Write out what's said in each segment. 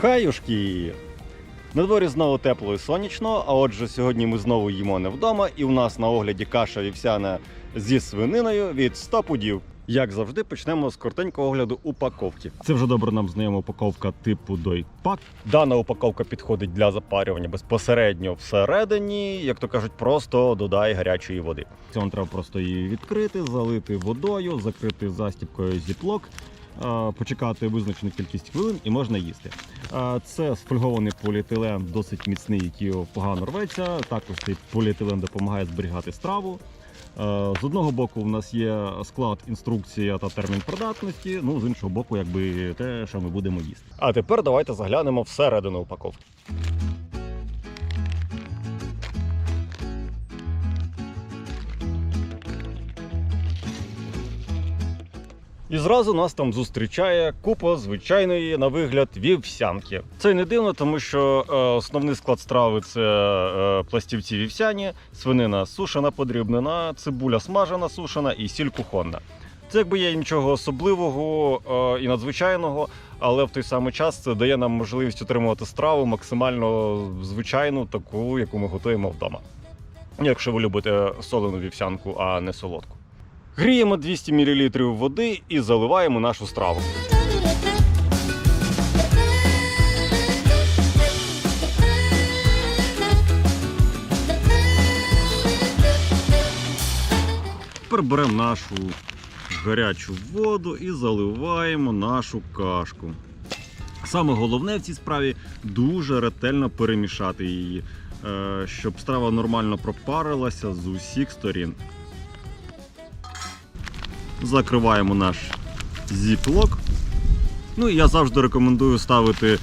Хаюшки! На дворі знову тепло і сонячно, а отже, сьогодні ми знову їмо не вдома, і у нас на огляді каша вівсяна зі свининою від 100 пудів. Як завжди, почнемо з коротенького огляду упаковки. Це вже добре нам знайома упаковка типу Дойпак. Дана упаковка підходить для запарювання безпосередньо всередині, як то кажуть, просто додай гарячої води. Цьому треба просто її відкрити, залити водою, закрити застіпкою зіплок. Е, Почекати визначену кількість хвилин і можна їсти. Е, Це сфольгований поліетилен, досить міцний, який погано рветься. Також цей поліетилен допомагає зберігати страву. Е, З одного боку, в нас є склад, інструкція та термін придатності. Ну з іншого боку, якби те, що ми будемо їсти. А тепер давайте заглянемо всередину упаковки. І зразу нас там зустрічає купа звичайної на вигляд вівсянки. Це не дивно, тому що е, основний склад страви це е, пластівці вівсяні, свинина сушена, подрібнена, цибуля смажена, сушена і сіль кухонна. Це якби є нічого особливого е, і надзвичайного, але в той самий час це дає нам можливість отримувати страву максимально звичайну, таку, яку ми готуємо вдома. Якщо ви любите солену вівсянку, а не солодку. Гріємо 200 мл води і заливаємо нашу страву. Тепер беремо нашу гарячу воду і заливаємо нашу кашку. Саме головне в цій справі дуже ретельно перемішати її, е, щоб страва нормально пропарилася з усіх сторін. Закриваємо наш зіплок. Ну і я завжди рекомендую ставити е,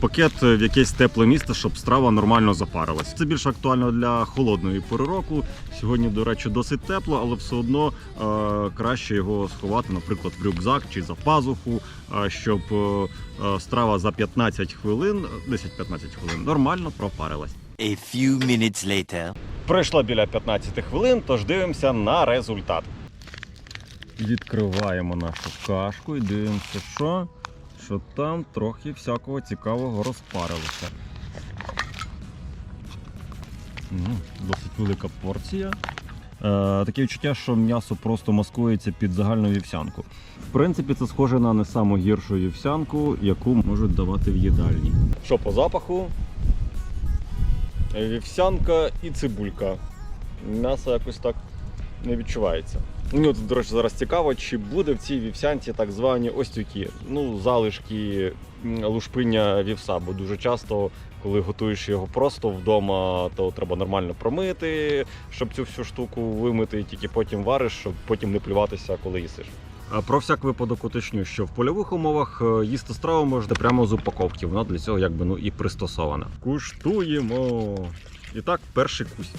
пакет в якесь тепле місце, щоб страва нормально запарилась. Це більш актуально для холодної пори року. Сьогодні, до речі, досить тепло, але все одно е, краще його сховати, наприклад, в рюкзак чи за пазуху, е, щоб е, е, страва за 15 хвилин, 10-15 хвилин нормально пропарилась. A few minutes later. Пройшло біля 15 хвилин, тож дивимося на результат. Відкриваємо нашу кашку і дивимося, що, що там трохи всякого цікавого розпарилося. Досить велика порція. Е, таке відчуття, що м'ясо просто маскується під загальну вівсянку. В принципі, це схоже на не саму гіршу вівсянку, яку можуть давати в їдальні. Що по запаху? Вівсянка і цибулька. М'ясо якось так не відчувається. Мені от, до речі, зараз цікаво, чи буде в цій вівсянці так звані остюки, ну, залишки лушпиння вівса, бо дуже часто, коли готуєш його просто вдома, то треба нормально промити, щоб цю всю штуку вимити, і тільки потім вариш, щоб потім не плюватися, коли їсиш. Про всяк випадок уточню, що в польових умовах е, їсти страву можете прямо з упаковки. Вона для цього якби ну і пристосована. Куштуємо. І так, перший кусь.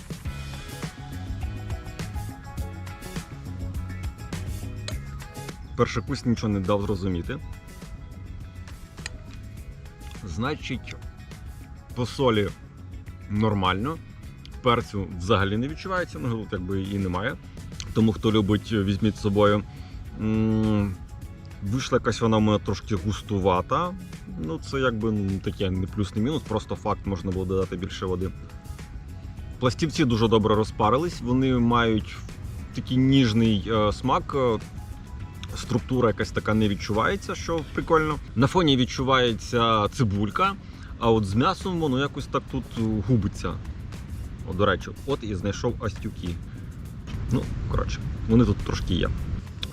Перший кусь нічого не дав зрозуміти. Значить, по солі нормально. Перцю взагалі не відчувається, ну якби і немає. Тому хто любить, візьміть з собою. Вийшла якась вона в мене трошки густувата. Ну, це якби ну, таке не плюс, не мінус, просто факт можна було додати більше води. Пластівці дуже добре розпарились, вони мають такий ніжний е, смак. Структура якась така не відчувається, що прикольно. На фоні відчувається цибулька, а от з м'ясом воно якось так тут е, губиться. О, до речі, от і знайшов астюки. Ну, коротше, вони тут трошки є.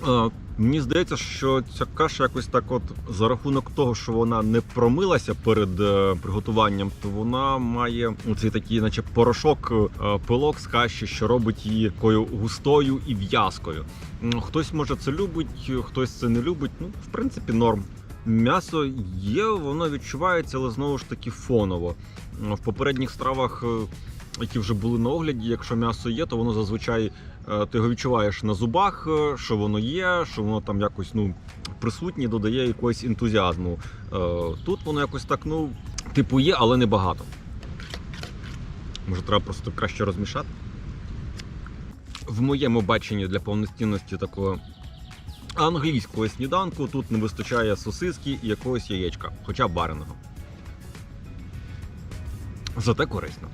Е, Мені здається, що ця каша якось так, от за рахунок того, що вона не промилася перед е, приготуванням, то вона має оцей такий, наче порошок, е, пилок з каші, що робить її такою густою і в'язкою. Хтось може це любить, хтось це не любить. Ну, в принципі, норм. М'ясо є, воно відчувається, але знову ж таки фоново. В попередніх стравах, які вже були на огляді, якщо м'ясо є, то воно зазвичай е, ти його відчуваєш на зубах, е, що воно є, що воно там якось ну, присутнє, додає якогось ентузіазму. Е, Тут воно якось так, ну, типу, є, але не багато. Може, треба просто краще розмішати. В моєму баченні для повноцінності такого англійського сніданку тут не вистачає сосиски і якогось яєчка, хоча б вареного. Зате корисно.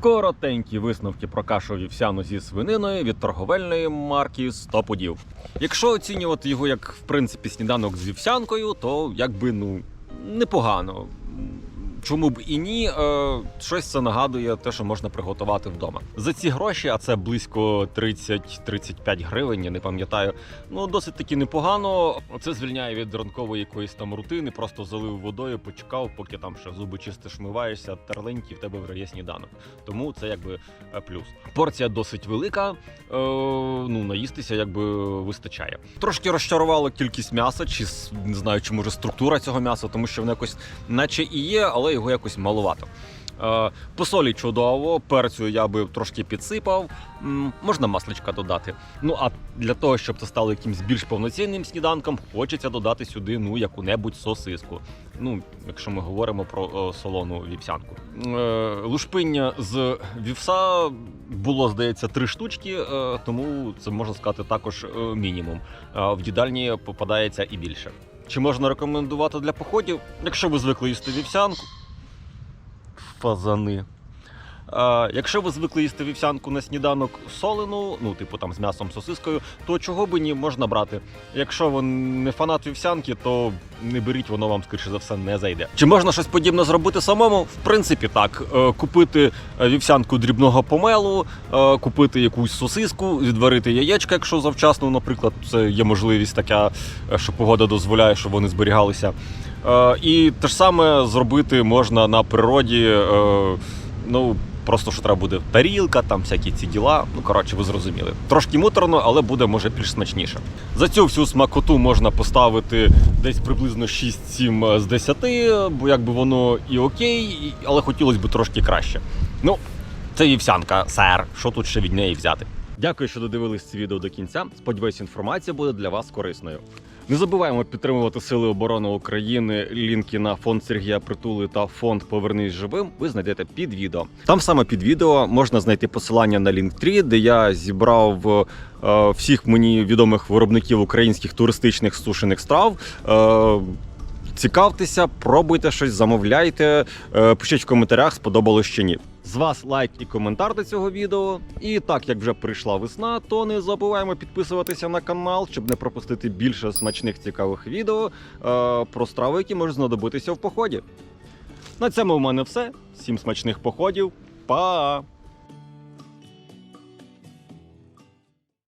Коротенькі висновки про кашу вівсяну зі свининою від торговельної марки 100 пудів. Якщо оцінювати його як в принципі сніданок з вівсянкою, то якби ну непогано. Чому б і ні, е, щось це нагадує те, що можна приготувати вдома. За ці гроші, а це близько 30-35 гривень, я не пам'ятаю. Ну досить таки непогано. Це звільняє від ранкової якоїсь там рутини. Просто залив водою, почекав, поки там ще зуби чистиш, миваєшся, терленькі, в тебе вже є сніданок. Тому це якби е, плюс. Порція досить велика. Е, ну наїстися якби вистачає. Трошки розчарувала кількість м'яса, чи не знаю, чи може структура цього м'яса, тому що воно якось, наче і є, але його якось маловато. Е, по солі чудово, перцю я би трошки підсипав. Можна масличка додати. Ну а для того, щоб це стало якимось більш повноцінним сніданком, хочеться додати сюди ну яку-небудь сосиску. Ну, якщо ми говоримо про солону вівсянку. Е, лушпиння з вівса було, здається, три штучки, е, тому це можна сказати також е, мінімум. Е, в їдальні попадається і більше. Чи можна рекомендувати для походів? Якщо ви звикли їсти вівсянку, фазани. Е, якщо ви звикли їсти вівсянку на сніданок солену, ну типу там з м'ясом сосискою, то чого би ні можна брати. Якщо ви не фанат вівсянки, то не беріть, воно вам скоріше за все не зайде. Чи можна щось подібне зробити самому? В принципі, так. Е, Купити е, вівсянку дрібного помелу, е, купити якусь сосиску, відварити яєчка, якщо завчасно, наприклад, це є можливість така, е, що погода дозволяє, щоб вони зберігалися. Е, І те ж саме зробити можна на природі. е, Ну, просто що треба буде тарілка, там всякі ці діла. Ну, коротше, ви зрозуміли. Трошки муторно, але буде може більш смачніше. За цю всю смакоту можна поставити десь приблизно 6-7 з 10, бо якби воно і окей, але хотілося б трошки краще. Ну, це вівсянка, сер. Що тут ще від неї взяти? Дякую, що додивились це відео до кінця. Сподіваюсь, інформація буде для вас корисною. Не забуваємо підтримувати Сили оборони України. Лінки на фонд Сергія Притули та фонд Повернись живим. Ви знайдете під відео. Там саме під відео можна знайти посилання на Linktree, де я зібрав е, всіх мені відомих виробників українських туристичних сушених страв. Е, Цікавтеся, пробуйте щось, замовляйте, е, пишіть в коментарях, сподобалось чи ні. З вас лайк і коментар до цього відео. І так як вже прийшла весна, то не забуваємо підписуватися на канал, щоб не пропустити більше смачних цікавих відео е, про страви, які можуть знадобитися в поході. На цьому в мене все. Всім смачних походів. Па!